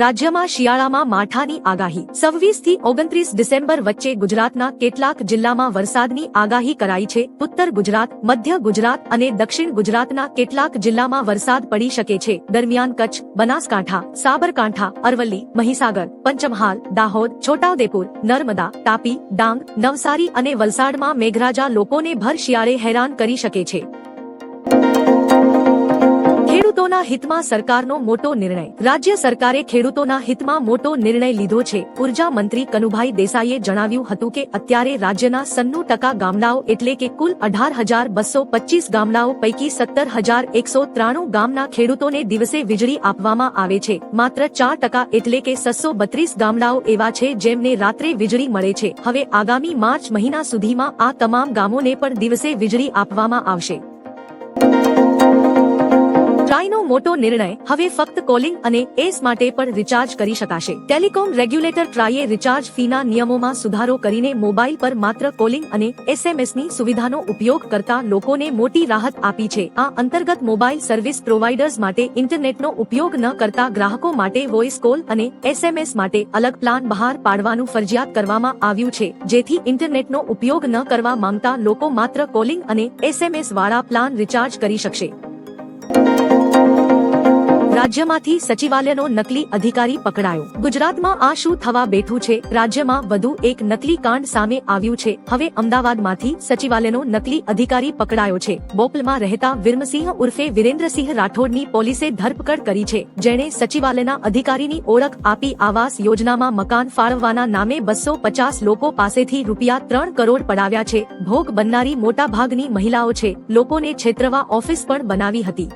રાજ્યમાં શિયાળામાં માઠાની આગાહી. સવ્વીસથી ઓગણત્રીસ ડિસેમ્બર વચ્ચે ગુજરાતના કેટલાક જિલ્લામાં વરસાદની આગાહી કરાઈ છે. ઉત્તર ગુજરાત, મધ્ય ગુજરાત અને દક્ષિણ ગુજરાતના કેટલાક જિલ્લામાં વરસાદ પડી શકે છે. દરમિયાન કચ્છ, બનાસકાંઠા, સાબરકાંઠા, અરવલ્લી, મહીસાગર, પંચમહાલ, દાહોદ, છોટાઉદેપુર, નર્મદા, તાપી, ડાંગ, નવસારી અને વલસાડમાં મેઘરાજા લોકોને ભર શિયાળે હેરાન કરી શકે છે. ખેડૂતોના હિતમાં સરકારનો મોટો નિર્ણય. રાજ્ય સરકારે ખેડૂતોના હિતમાં મોટો નિર્ણય લીધો છે. ઊર્જા મંત્રી કનુભાઈ દેસાઈએ જણાવ્યું હતું કે અત્યારે રાજ્યના સન્નું ટકા ગામડાઓ એટલે કે કુલ અઢાર હજાર બસો પચીસ ગામડાઓ પૈકી સત્તર હજાર એકસો ત્રાણું ગામના ખેડૂતોને દિવસે વીજળી આપવામાં આવે છે. માત્ર ચાર ટકા એટલે કે સસો બત્રીસ ગામડાઓ એવા છે જેમને રાત્રે વીજળી મળે છે. હવે આગામી માર્ચ મહિના સુધીમાં આ તમામ ગામોને પણ દિવસે વીજળી આપવામાં આવશે. ટ્રાઈનો મોટો નિર્ણય હવે ફક્ત કોલિંગ અને એસ માટે પણ રિચાર્જ કરી શકાશે. ટેલિકોમ રેગ્યુલેટર ટ્રાઈએ રિચાર્જ ફીના નિયમોમાં સુધારો કરીને મોબાઈલ પર માત્ર કોલિંગ અને એસએમએસની સુવિધાનો ઉપયોગ કરતા લોકોને મોટી રાહત આપી છે. આ અંતર્ગત મોબાઈલ સર્વિસ પ્રોવાઇડર્સ માટે ઇન્ટરનેટનો ઉપયોગ ન કરતા ગ્રાહકો માટે વોઇસ કોલ અને એસએમએસ માટે અલગ પ્લાન બહાર પાડવાનું ફરજિયાત કરવામાં આવ્યું છે. જેથી ઇન્ટરનેટનો ઉપયોગ ન કરવા માંગતા લોકો માત્ર કોલિંગ અને એસએમએસ વાળા પ્લાન રિચાર્જ કરી શકશે. રાજ્યમાંથી સચિવાલયનો નકલી અધિકારી પકડાયો. ગુજરાતમાં આ શું થવા બેઠું છે? રાજ્યમાં વધુ એક નકલી કાંડ સામે આવ્યું છે. હવે અમદાવાદમાંથી સચિવાલયનો નકલી અધિકારી પકડાયો છે. બોપલમાં રહેતા વિરમસિંહ ઉર્ફે વિરેન્દ્રસિંહ રાઠોડની પોલીસે ધરપકડ કરી છે. જેણે સચિવાલયના અધિકારીની ઓળખ આપી આવાસ યોજનામાં મકાન ફાળવવાના નામે બસો પચાસ લોકો પાસેથી રૂપિયા ત્રણ કરોડ પડાવ્યા છે. ભોગ બનનારી મોટાભાગની મહિલાઓ છે. લોકોને છેતરવા ઓફિસ પણ બનાવી હતી.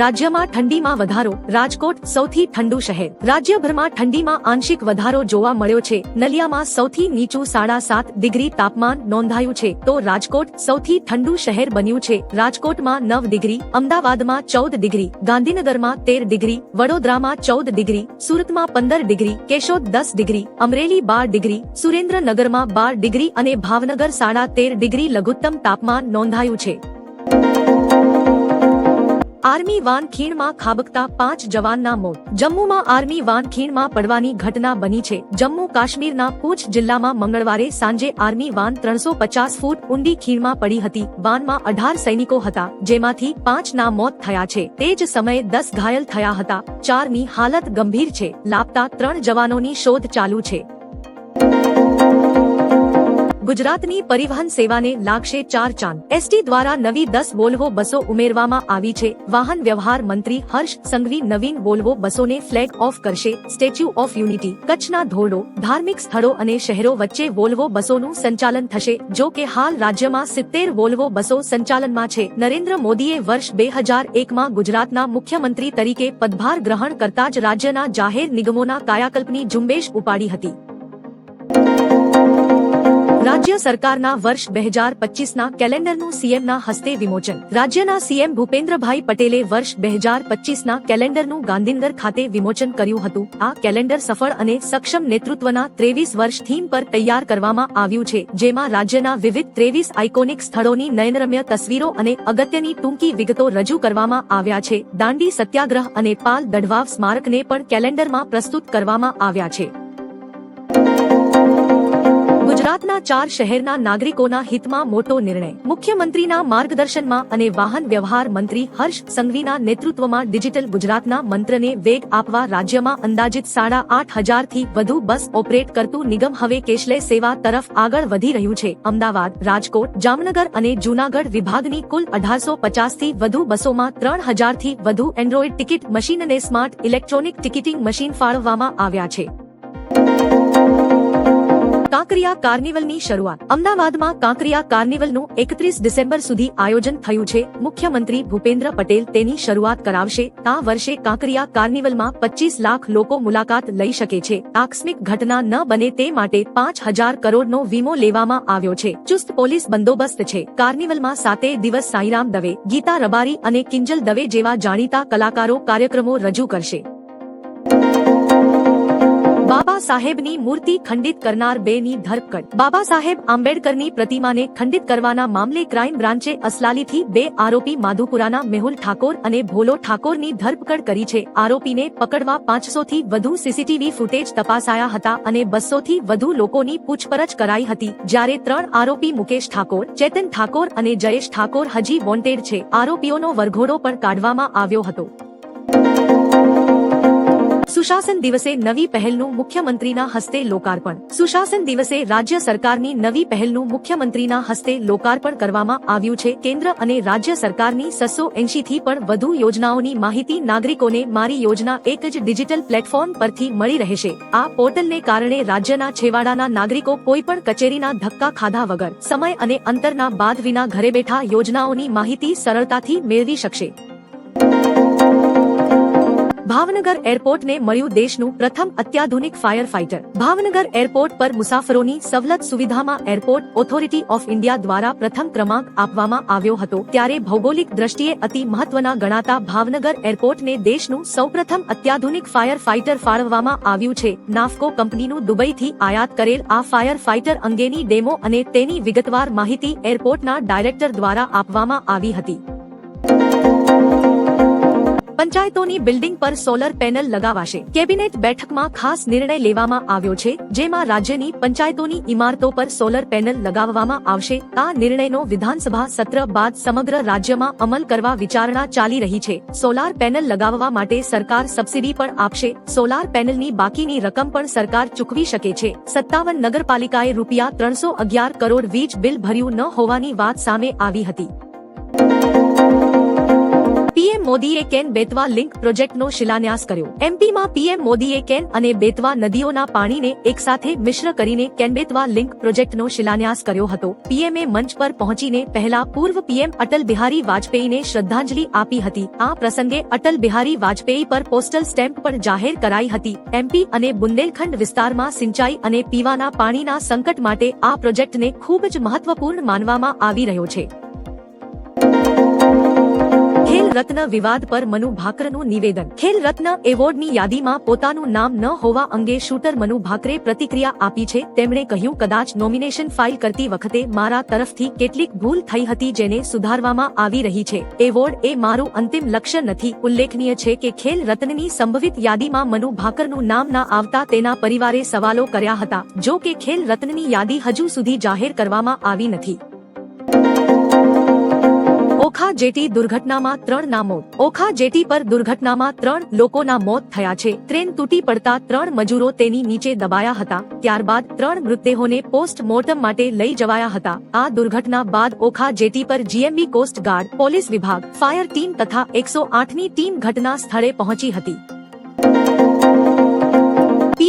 રાજ્યમાં ઠંડીમાં વધારો, રાજકોટ સૌથી ઠંડુ શહેર. રાજ્યભરમાં ઠંડીમાં આંશિક વધારો જોવા મળ્યો છે. નલિયામાં સૌથી નીચું સાડા સાત ડિગ્રી તાપમાન નોંધાયું છે. તો રાજકોટ સૌથી ઠંડુ શહેર બન્યું છે. રાજકોટમાં નવ ડિગ્રી, અમદાવાદમાં ચૌદ ડિગ્રી, ગાંધીનગરમાં તેર ડિગ્રી, વડોદરામાં ચૌદ ડિગ્રી, સુરતમાં પંદર ડિગ્રી, કેશોદ દસ ડિગ્રી, અમરેલી બાર ડિગ્રી, સુરેન્દ્રનગરમાં બાર ડિગ્રી અને ભાવનગર સાડા તેર ડિગ્રી લઘુત્તમ તાપમાન નોંધાયું છે. આર્મી વાન ખીણમાં ખાબકતા પાંચ જવાનના મોત. જમ્મુમાં આર્મી વાન ખીણમાં પડવાની ઘટના બની છે. જમ્મુ કાશ્મીરના પૂંછ જિલ્લામાં મંગળવારે સાંજે આર્મી વાન ત્રણસો પચાસ ફૂટ ઊંડી ખીણમાં પડી હતી. વાનમાં અઢાર સૈનિકો હતા, જેમાંથી પાંચના મોત થયા છે. તે જ સમયે દસ ઘાયલ થયા હતા. ચારની હાલત ગંભીર છે. લાપતા ત્રણ જવાનોની શોધ ચાલુ છે. ગુજરાતની પરિવહન સેવાને લાગશે ચાર ચાંદ. એસટી દ્વારા નવી દસ વોલ્વો બસો ઉમેરવામાં આવી છે. વાહન વ્યવહાર મંત્રી હર્ષ સંઘવી નવીન વોલ્વો બસોને ફ્લેગ ઓફ કરશે. સ્ટેચ્યુ ઓફ યુનિટી, કચ્છના ધોરડો, ધાર્મિક સ્થળો અને શહેરો વચ્ચે વોલ્વો બસોનું સંચાલન થશે. જો કે હાલ રાજ્યમાં સિત્તેર વોલ્વો બસો સંચાલનમાં છે. નરેન્દ્ર મોદીએ વર્ષ બે હજાર એકમાં ગુજરાતના મુખ્યમંત્રી તરીકે પદભાર ગ્રહણ કરતા જ રાજ્યના જાહેર નિગમોના કાયાકલ્પની ઝુંબેશ ઉપાડી હતી. રાજ્ય સરકારના વર્ષ બે હજાર પચીસના કેલેન્ડરનું સીએમના હસ્તે વિમોચન. રાજ્યના સીએમ ભૂપેન્દ્રભાઈ પટેલે વર્ષ બે હજાર પચીસના કેલેન્ડરનું ગાંધીનગર ખાતે વિમોચન કર્યું હતું. આ કેલેન્ડર સફળ અને સક્ષમ નેતૃત્વના ત્રેવીસ વર્ષ થીમ પર તૈયાર કરવામાં આવ્યું છે, જેમાં રાજ્યના વિવિધ ત્રેવીસ આઇકોનિક સ્થળોની નયનરમ્ય તસવીરો અને અગત્યની ટૂંકી વિગતો રજૂ કરવામાં આવ્યા છે. દાંડી સત્યાગ્રહ અને પાલ દઢવાવ સ્મારકને પણ કેલેન્ડરમાં પ્રસ્તુત કરવામાં આવ્યા છે. ગુજરાતના ચાર શહેરના નાગરિકોના હિતમાં મોટો નિર્ણય. મુખ્યમંત્રીના માર્ગદર્શનમાં અને વાહન વ્યવહાર મંત્રી હર્ષ સંઘવીના નેતૃત્વમાં ડિજિટલ ગુજરાતના મંત્રને વેગ આપવા રાજ્યમાં અંદાજિત સાડા આઠ હજારથી વધુ બસ ઓપરેટ કરતું નિગમ હવે કેશલેસ સેવા તરફ આગળ વધી રહ્યું છે. અમદાવાદ, રાજકોટ, જામનગર અને જૂનાગઢ વિભાગની કુલ અઢારસો પચાસથી વધુ બસોમાં ત્રણ હજારથી વધુ એન્ડ્રોઇડ ટિકિટ મશીન અને સ્માર્ટ ઇલેક્ટ્રોનિક ટિકિટિંગ મશીન ફાળવવામાં આવ્યા છે. કાંકરિયા કાર્નિવલની શરૂઆત. અમદાવાદમાં કાંકરિયા કાર્નિવલનું એકત્રીસ ડિસેમ્બર સુધી આયોજન થયું છે. મુખ્યમંત્રી ભૂપેન્દ્ર પટેલ તેની શરૂઆત કરાવશે. આ વર્ષે કાંકરિયા કાર્નિવલમાં પચીસ લાખ લોકો મુલાકાત લઈ શકે છે. આકસ્મિક ઘટના ન બને તે માટે પાંચ હજાર કરોડનો વીમો લેવામાં આવ્યો છે. ચુસ્ત પોલીસ બંદોબસ્ત છે. કાર્નિવલમાં સાતે દિવસ સાઈરામ દવે, ગીતા રબારી અને કિંજલ દવે જેવા જાણીતા કલાકારો કાર્યક્રમો રજૂ કરશે. બાબા સાહેબની મૂર્તિ ખંડિત કરનાર બેની ધરપકડ. બાબા સાહેબ આંબેડકરની પ્રતિમાને ખંડિત કરવાના મામલે ક્રાઇમ બ્રાન્ચે અસલાલીથી બે આરોપી માધુપુરાના મેહુલ ઠાકોર અને ભોલો ઠાકોરની ધરપકડ કરી છે. આરોપીને પકડવા પાંચસો થી વધુ સીસીટીવી ફૂટેજ તપાસાયા હતા અને બસો થી વધુ લોકોની પૂછપરછ કરાઈ હતી. જ્યારે ત્રણ આરોપી મુકેશ ઠાકોર, ચેતન ઠાકોર અને જયેશ ઠાકોર હજી વોન્ટેડ છે. આરોપીઓનો વરઘોડો પણ કાઢવામાં આવ્યો હતો. સુશાસન દિવસે નવી પહેલનું મુખ્યમંત્રીના હસ્તે લોકાર્પણ. સુશાસન દિવસે રાજ્ય સરકારની નવી પહેલનું મુખ્યમંત્રીના હસ્તે લોકાર્પણ કરવામાં આવ્યું છે. કેન્દ્ર અને રાજ્ય સરકારની સસો એંશી થી પણ વધુ યોજનાઓની માહિતી નાગરિકોને મારી યોજના એક જ ડિજિટલ પ્લેટફોર્મ પરથી મળી રહેશે. આ પોર્ટલને કારણે રાજ્યના છેવાડાના નાગરિકો કોઈ પણ કચેરીના ધક્કા ખાધા વગર સમય અને અંતરના બાદ વિના ઘરે બેઠા યોજનાઓની માહિતી સરળતાથી મેળવી શકશે. ભાવનગર એરપોર્ટને મળ્યું દેશનું પ્રથમ અત્યાધુનિક ફાયર ફાઇટર ભાવનગર એરપોર્ટ પર મુસાફરોની સવલત સુવિધામાં એરપોર્ટ ઓથોરિટી ઓફ ઇન્ડિયા દ્વારા પ્રથમ ક્રમાંક આપવામાં આવ્યો હતો, ત્યારે ભૌગોલિક દ્રષ્ટિએ અતિ મહત્વના ગણાતા ભાવનગર એરપોર્ટને દેશનું સૌપ્રથમ અત્યાધુનિક ફાયર ફાઇટર ફાળવવામાં આવ્યું છે. નાફકો કંપનીનું દુબઈથી આયાત કરેલ આ ફાયર ફાઇટર અંગેની ડેમો અને તેની વિગતવાર માહિતી એરપોર્ટના ડાયરેક્ટર દ્વારા આપવામાં આવી હતી. પંચાયતોની બિલ્ડિંગ પર સોલર પેનલ લગાવાશે. કેબિનેટ બેઠકમાં ખાસ નિર્ણય લેવામાં આવ્યો છે. જેમાં રાજ્યની પંચાયતોની ઇમારતો પર સોલર પેનલ લગાવવામાં આવશે. આ નિર્ણયનો વિધાનસભા સત્ર બાદ સમગ્ર રાજ્યમાં અમલ કરવા વિચારણા ચાલી રહી છે. સોલાર પેનલ લગાવવા માટે સરકાર સબસિડી પણ આપશે. સોલાર પેનલની બાકીની રકમ પણ સરકાર ચૂકવી શકે છે. સત્તાવન નગરપાલિકાએ રૂપિયા ત્રણસો અગિયાર કરોડ વીજ બિલ ભર્યું ન હોવાની વાત સામે આવી હતી. પીએમ મોદીએ કેન બેતવા લિંક પ્રોજેક્ટનો શિલાન્યાસ કર્યો. એમપીમાં પીએમ મોદીએ કેન અને બેતવા નદીઓના પાણીને એકસાથે મિશ્ર કરીને કેનબેતવા લિંક પ્રોજેક્ટનો શિલાન્યાસ કર્યો હતો. પીએમએ મંચ પર પહોંચીને પહેલા પૂર્વ પીએમ અટલ બિહારી વાજપેયીને શ્રદ્ધાંજલિ આપી હતી. આ પ્રસંગે અટલ બિહારી વાજપેયી પર પોસ્ટલ સ્ટેમ્પ પણ જાહેર કરાઈ હતી. એમપી અને બુંદેલખંડ વિસ્તારમાં સિંચાઈ અને પીવાના પાણીના સંકટ માટે આ પ્રોજેક્ટને ખૂબ જ મહત્વપૂર્ણ માનવામાં આવી રહ્યો છે. ખેલ રત્ન વિવાદ પર મનુ ભાકરનું નિવેદન. ખેલ રત્ન એવોર્ડની યાદીમાં પોતાનું નામ ન હોવા અંગે શૂટર મનુ ભાકરે પ્રતિક્રિયા આપી છે. તેમણે કહ્યું, કદાચ નોમિનેશન ફાઇલ કરતી વખતે મારા તરફથી કેટલીક ભૂલ થઈ હતી જેને સુધારવામાં આવી રહી છે. એવોર્ડ એ મારું અંતિમ લક્ષ્ય નથી. ઉલ્લેખનીય છે કે ખેલ રત્નની સંભવિત યાદીમાં મનુ ભાકરનું નામ ના આવતા તેના પરિવારે સવાલો કર્યા હતા. જો કે ખેલ રત્નની યાદી હજુ સુધી જાહેર કરવામાં આવી નથી. ઓખા જેટી દુર્ઘટનામાં ત્રણ ના મોત ઓખા જેટી પર દુર્ઘટનામાં ત્રણ લોકોના મોત થયા છે. ટ્રેન તૂટી પડતા ત્રણ મજૂરો તેની નીચે દબાયા હતા. ત્યારબાદ ત્રણ મૃતદેહોને પોસ્ટ મોર્ટમ માટે લઈ જવાયા હતા. આ દુર્ઘટના બાદ ઓખા જેટી પર જીએમબી કોસ્ટ ગાર્ડ, પોલીસ વિભાગ, ફાયર ટીમ તથા એકસો આઠની ટીમ ઘટના સ્થળે પહોંચી હતી.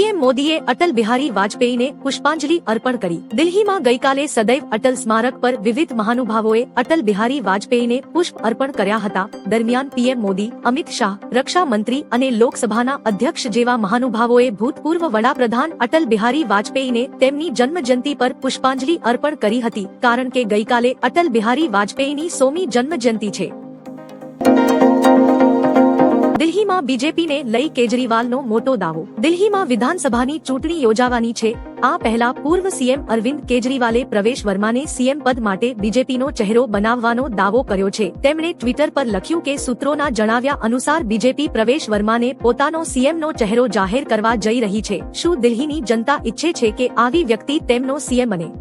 પીએમ મોદીએ અટલ બિહારી વાજપેયીને પુષ્પાંજલિ અર્પણ કરી. દિલ્હીમાં ગઈકાલે સદૈવ અટલ સ્મારક પર વિવિધ મહાનુભાવોએ અટલ બિહારી વાજપેયીને પુષ્પ અર્પણ કર્યા હતા. દરમિયાન પીએમ મોદી, અમિત શાહ રક્ષા મંત્રી અને લોકસભાના અધ્યક્ષ જેવા મહાનુભાવોએ ભૂતપૂર્વ વડાપ્રધાન અટલ બિહારી વાજપેયીને તેમની જન્મજયંતિ પર પુષ્પાંજલિ અર્પણ કરી હતી. કારણ કે ગઈકાલે અટલ બિહારી વાજપેયીની સોમી જન્મજયંતિ છે. દિલ્હીમાં બીજેપીને લઈ કેજરીવાલનો મોટો દાવો. દિલ્હીમાં વિધાનસભાની ચૂંટણી યોજાવાની છે. આ પહેલા પૂર્વ સીએમ અરવિંદ કેજરીવાલે પ્રવેશ વર્માને સીએમ પદ માટે બીજેપીનો ચહેરો બનાવવાનો દાવો કર્યો છે. તેમણે ટ્વિટર પર લખ્યું કે સૂત્રોના જણાવ્યા અનુસાર બીજેપી પ્રવેશ વર્માને પોતાનો સીએમનો ચહેરો જાહેર કરવા જઈ રહી છે. શું દિલ્હીની જનતા ઈચ્છે છે કે આવી વ્યક્તિ તેમનો સીએમ બને?